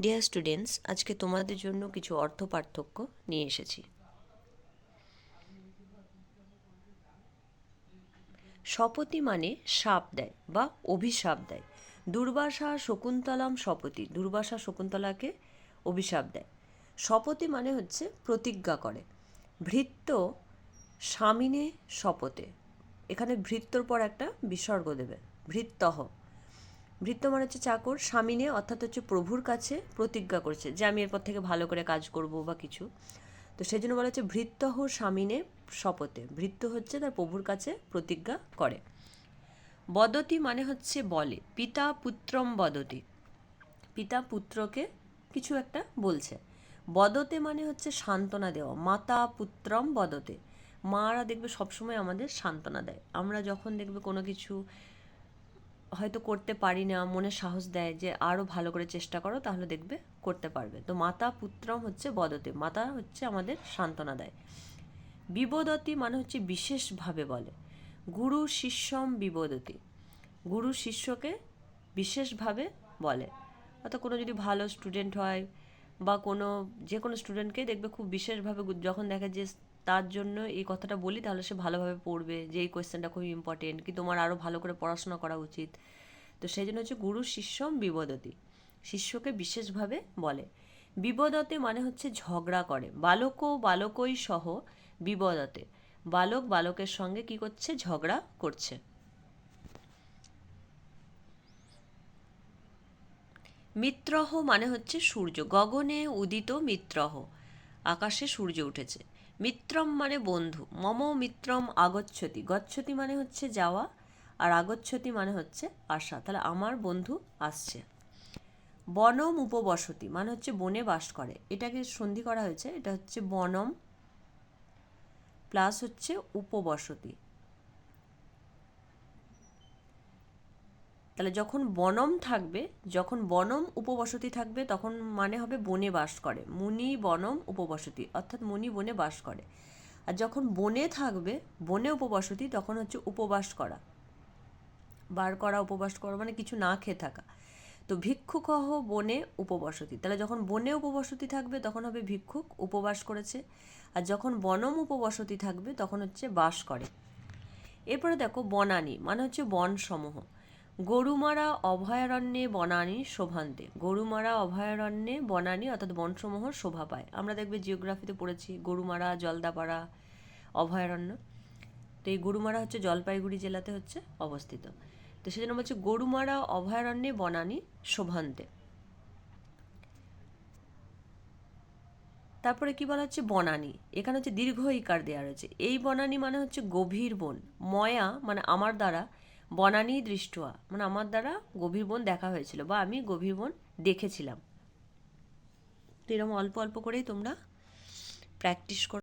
Dear students আজকে তোমাদের জন্য কিছু অর্থ পার্থক্য নিয়ে এসেছি। শপথি মানে সাপ দেয় বা অভিশাপ দেয়। দুর্বাসা শকুন্তলাম শপথি দুর্বাসা শকুন্তলাকে অভিশাপ দেয়। শপথি মানে হচ্ছে প্রতিজ্ঞা করে। ভৃত্য স্বামিনে শপথে। এখানে ভৃত্যর পর একটা বিসর্গ দেবে। ভৃত্যহ। ভৃত্য মানে হচ্ছে চাকর স্বামিনে অর্থাৎ হচ্ছে প্রভুর কাছে প্রতিজ্ঞা করছে যে আমি এরপর থেকে ভালো করে কাজ করব বা কিছু। তো সেই জন্য বলা হচ্ছে ভৃত্যহ স্বামিনে শপথে। ভৃত্য হচ্ছে তার প্রভুর কাছে প্রতিজ্ঞা করে। বদতি মানে হচ্ছে বলে। পিতা পুত্রম বদতি। পিতা পুত্রকে কিছু একটা বলছে। বদতে মানে হচ্ছে সান্ত্বনা দেওয়া। মাতা পুত্রম বদতে। মারা দেখবে সবসময় আমাদের সান্ত্বনা দেয়। আমরা যখন দেখবে কোনো কিছু হয়তো করতে পারি না, মনে সাহস দেয় যে আরও ভালো করে চেষ্টা করো, তাহলে দেখবে করতে পারবে। তো মাতা পুত্রম হচ্ছে বদতে, মাতা হচ্ছে আমাদের সান্ত্বনা দেয়। বিবোদতি মানে হচ্ছে বিশেষভাবে বলে। গুরু শিষ্যম বিবোদতি। গুরু শিষ্যকে বিশেষভাবে বলে। অর্থাৎ কোনো যদি ভালো স্টুডেন্ট হয় বা কোনো, যে কোনো স্টুডেন্টকে দেখবে খুব বিশেষভাবে যখন দেখে যে তার জন্য এই কথাটা বলি, তাহলে সে ভালোভাবে পড়বে। যে এই কোয়েশ্চেনটা খুব ইম্পর্টেন্ট কি তোমার আরও ভালো করে পড়াশোনা করা উচিত? তো সেই জন্য হচ্ছে গুরু শিষ্যম বিবদতি। শিষ্যকে বিশেষভাবে বলে। বিবদতে মানে হচ্ছে ঝগড়া করে। বালক বালকই সহ বিবদতে। বালক বালকের সঙ্গে কি করছে? ঝগড়া করছে। মিত্রহ মানে হচ্ছে সূর্য। গগনে উদিত মিত্রহ। আকাশে সূর্য উঠেছে। মিত্রম মানে বন্ধু, মম মিত্রম আগচ্ছতি। গচ্ছতি মানে হচ্ছে যাওয়া আর আগচ্ছতি মানে হচ্ছে আসা। তাহলে আমার বন্ধু আসছে। বনম উপবসতি মানে হচ্ছে বনে বাস করে। এটাকে সন্ধি করা হয়েছে। এটা হচ্ছে বনম প্লাস হচ্ছে উপবসতি। তাহলে যখন বনম থাকবে, যখন বনম উপবসতি থাকবে, তখন মানে হবে বনে বাস করে। মুনি বনম উপবসতি, অর্থাৎ মুনি বনে বাস করে। আর যখন বনে থাকবে, বনে উপবসতি, তখন হচ্ছে উপবাস করা। বার করা, উপবাস করা মানে কিছু না খেয়ে থাকা। তো ভিক্ষুকহ বনে উপবসতি। তাহলে যখন বনে উপবসতি থাকবে, তখন হবে ভিক্ষুক উপবাস করেছে। আর যখন বনম উপবসতি থাকবে, তখন হচ্ছে বাস করে। এরপরে দেখো বনানী মানে হচ্ছে বন সমূহ গরুমারা অভয়ারণ্যে বনানী শোভান্তে। গরুমারা অভয়ারণ্যে বনানী অর্থাৎ বনসমূহ শোভা পায়। আমরা দেখবে জিওগ্রাফিতে পড়েছি, গরুমারা, জলদাপাড়া, অভয়ারণ্য। তো এই গরুমারা হচ্ছে জলপাইগুড়ি জেলাতে হচ্ছে অবস্থিত। তো সেজন্য বলছে গরুমারা অভয়ারণ্যে বনানী শোভান্তে। তারপরে কি বলা হচ্ছে? বনানী। এখানে হচ্ছে দীর্ঘ ইকার দেওয়া রয়েছে। এই বনানী মানে হচ্ছে গভীর বন। ময়া মানে আমার দ্বারা বনানী দৃষ্টয়া। মানে আমার দ্বারা গভীর বন দেখা হয়েছিল বা আমি গভীর বন দেখেছিলাম। তো এরকম অল্প অল্প করেই তোমরা প্র্যাকটিস করো।